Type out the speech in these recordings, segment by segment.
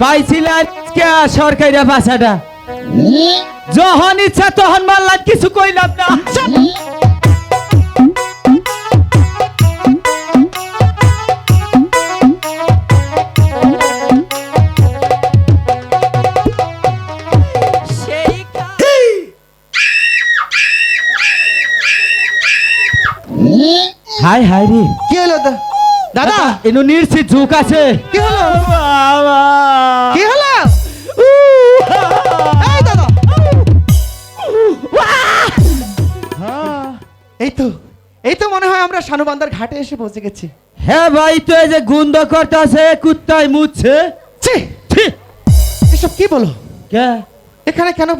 পাইছিলেন সরকারি ভাষাটা যখন ইচ্ছা তখন মারলাম কিছু কইলাম না। হাই হাই রে। কি হলো দা- দাদা এনু নির্সি ঝুঁক আছে। কি হলো? বাবা। কি হলো? এই দাদা। এই তো এই তো মনে হয় আমরা শানুবান্দার ঘাটে এসে পৌঁছে গেছি। হ্যাঁ ভাই তো এই যে গুন্দ করতেছে কুত্তায় মুচ্ছে ছি ছি! এসব কি বলো? কে? এখানে কেন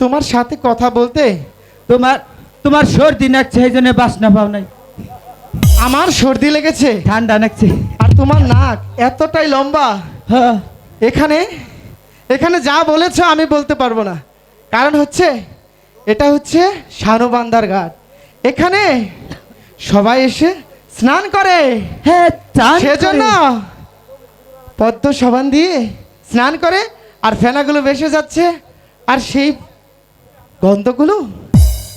তোমার সাথে কথা বলতে তোমার তোমার সর্দি নাকছে এই জন্য বাসনা পাও নাই। আমার সর্দি লেগেছে। ঠান্ডা নাকছে আর তোমার নাক এতটাই লম্বা। হ্যাঁ। এখানে এখানে যা বলেছ আমি বলতে পারব না। কারণ হচ্ছে এটা হচ্ছে শানুবান্দার ঘাট। এখানে সবাই এসে স্নান করে। হ্যাঁ সেজন্য পদ্ম সাবান দিয়ে স্নান করে আর ফেনাগুলো ভেসে যাচ্ছে। আর সেই গন্ধগুলো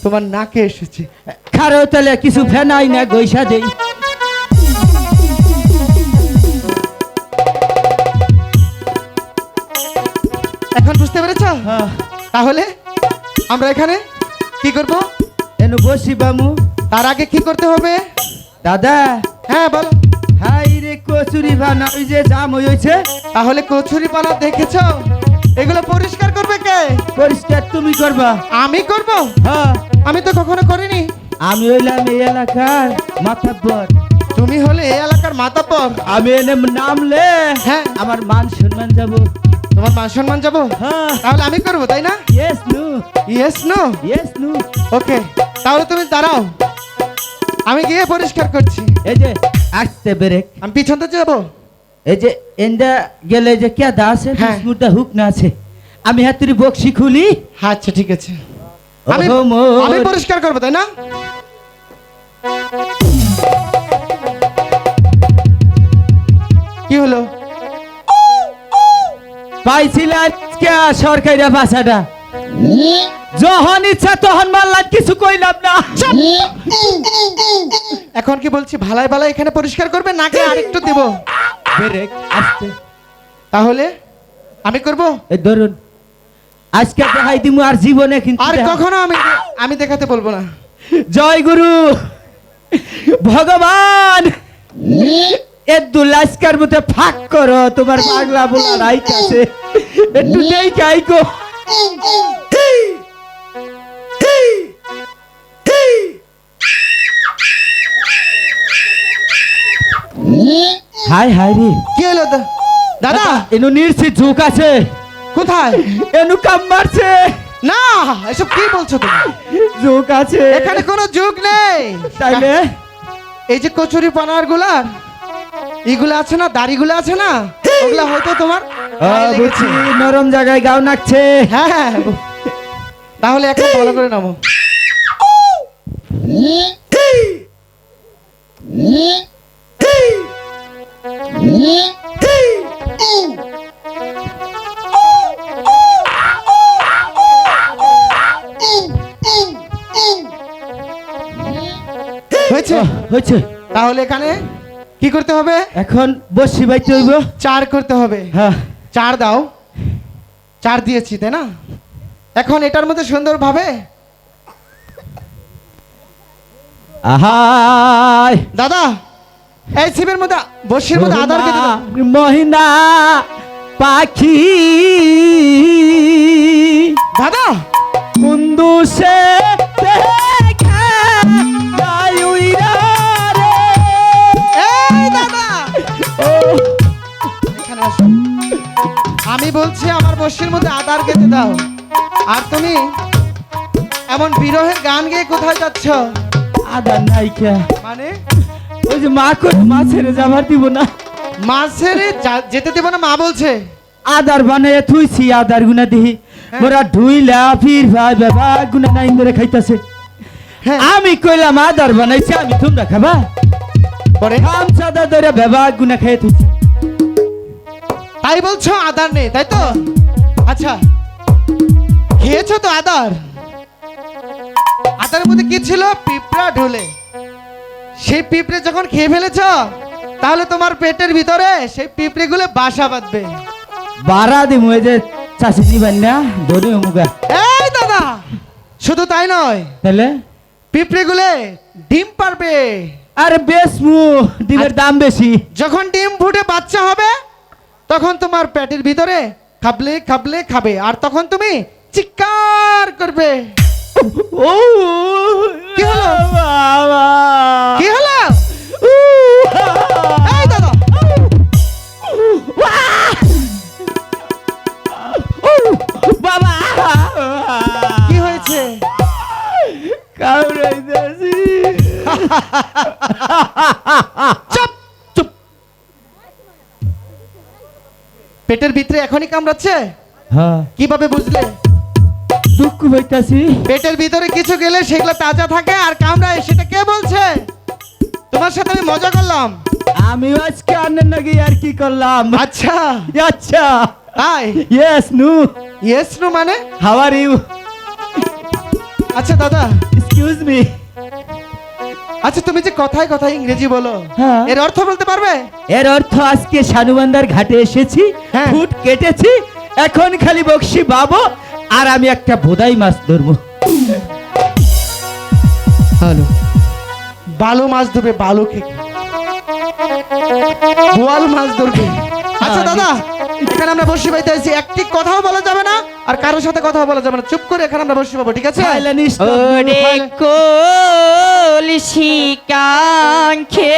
তোমার নাকে এসেছে। খারো তাহলে কিছু ফেনাই না গৈসা দেই। এখন বুঝতে পেরেছ? হ্যাঁ। তাহলে আমরা এখানে কি করব? এনু বসি বামু। তার আগে কি করতে হবে? দাদা। হ্যাঁ বলো। হাই রে কচুরি ভানা ওই যে জাম হয়েছে তাহলে কচুরি পানা দেখেছ? এগুলো পরিষ্কার করবে কে? পরিষ্কার তুমি করবা। আমি করব? হ্যাঁ। আমি তো কখনো করিনি। আমি হইলাম এই এলাকার মাথাব্বর। তুমি হলে এই এলাকার মাতাপর আমি এনে নামলে হ্যাঁ। আমার মান সম্মান যাব। তোমার মান সম্মান যাব? হ্যাঁ। তাহলে আমি করব তাই না? Yes no yes no yes নু ওকে তাহলে তুমি দাঁড়াও। আমি গিয়ে পরিষ্কার করছি। এই যে আসতে ব্রেক। আমি পিছন থেকে যাব। এই যে এন্ডা গেলে যে কে দা আছে হ্যাঁ। বিস্কুটটা হুক না আছে আমি হাতুরি বক্সি খুলি আচ্ছা ঠিক আছে। আমি আমি পরিষ্কার করব তাই না? কি হলো? পাইছিলেন কে সরকারি ভাষাটা। যখন ইচ্ছা তখন মারলাম কিছু কইলাম না। এখন কি বলছি ভালাই ভালাই এখানে পরিষ্কার করবে নাকি আরেকটু দেব? ব্রেক আসতে। তাহলে আমি করব? এই ধরুন আজকে দেখাই দিমু আর জীবনে কিন্তু আর কখনো আমি আমি দেখাতে বলব না। জয় গুরু। ভগবান! একটু লাস্কার মধ্যে ফাঁক করো তোমার পাগলা বলা রাইট আছে। একটু নেই কাই হাই হাই রে। কি হলো দা- দাদা! এনু নির্সি ঝুঁক আছে। কোথায়? এনু কাম মারছে। না এসব কি বলছো তুমি? ঝুঁক আছে। এখানে কোনো যুগ নেই। তাইলে? এই যে কচুরি পানারগুলার এগুলো আছে না দাড়িগুলো আছে না? ওগুলা হয়তো তোমার বুঝছি নরম জায়গায় গাও নাকছে। হ্যাঁ হ্যাঁ। তাহলে এখন ভালো করে নামো। হয়েছে? হয়েছে। তাহলে এখানে কি করতে হবে? এখন বসি বাইতে হইব চার করতে হবে। হ্যাঁ। চার দাও। চার দিয়েছি তাই না? এখন এটার মধ্যে সুন্দরভাবে আহাই। দাদা! এই শিবের মধ্যে বসির মধ্যে আধার কেটে মহিনা পাখি দাদা! এখানে আসো। আমি বলছি আমার বসির মধ্যে আধার কেটে দাও। আর তুমি এমন বিরহের গান গেয়ে কোথায় যাচ্ছ? আদার নাইকা মানে? ওই যে মা করে মা ছেড়ে যাবার দিব না। মাছের যেতে দেবো না মা বলছে। আদার বানায় থুইছি আদার গুনা দিহি। হ্যাঁ। মোরা ঢুইলা ফির ভাই বাবা গুনা নাই ধরে খাইতাছে। হ্যাঁ। আমি কইলাম আদার বানাইছি আমি তোমরা খাবা? পরে? খাম সাদা ধরে বাবা গুনা খাই তুই তাই বলছো আদার নেই তাই তো? আচ্ছা। খেয়েছো তো আদার? আদারের মধ্যে কি ছিল? পিঁপড়া ঢোলে। সেই পিঁপড়ে যখন খেয়ে ফেলেছ তাহলে তোমার পেটের ভিতরে সেই পিঁপড়ে পিঁপড়েগুলো বাসা বাঁধবে। বাড়া দিমু এই যে চাষি দিবেন না ধরে মুগা এই দাদা শুধু তাই নয় তাহলে? পিঁপড়ে পিঁপড়েগুলো ডিম পারবে। আরে বেশ মু ডিমের দাম বেশি। যখন ডিম ফুটে বাচ্চা হবে তখন তোমার পেটের ভিতরে খাবলে খাবলে খাবে আর তখন তুমি চিৎকার করবে। ও কি হলো? কি হলো? এই দাদা। বাবা। কি হয়েছে? কামড়াইতেছি চুপ চুপ। পেটের ভিতরে এখনই কামড়াচ্ছে? হ্যাঁ। কীভাবে বুঝলে? দুঃখ হইতাছি পেটের ভিতরে কিছু গেলে সেগুলো তাজা থাকে আর কামড়ায় সেটা কে বলছে? তোমার সাথে আমি মজা করলাম। আমি আজকে আন্নের নাকি আর কি করলাম? আচ্ছা। আচ্ছা। তাই? ইয়েস নু ইয়েস নো মানে? হাউ আর ইউ আচ্ছা দাদা। এক্সকিউজ মি আচ্ছা তুমি যে কথায় কথায় ইংরেজি বলো হ্যাঁ। এর অর্থ বলতে পারবে? এর অর্থ আজকে শানুবান্দার ঘাটে এসেছি হ্যাঁ। ফুট কেটেছি এখন খালি বক্সি বাবো আর আমি একটা বোদাই মাছ ধরবো। হ্যালো বালু মাছ ধরবে বালু খেকে বোয়াল মাছ ধরবে। আচ্ছা দাদা এখানে আমরা বসে পাইতে আছি। একটি কথাও বলা যাবে না আর কারোর সাথে কথাও বলা যাবে না। চুপ করে এখানে আমরা বসে পাবো ঠিক আছে? কলসি কাঙ্ক্ষে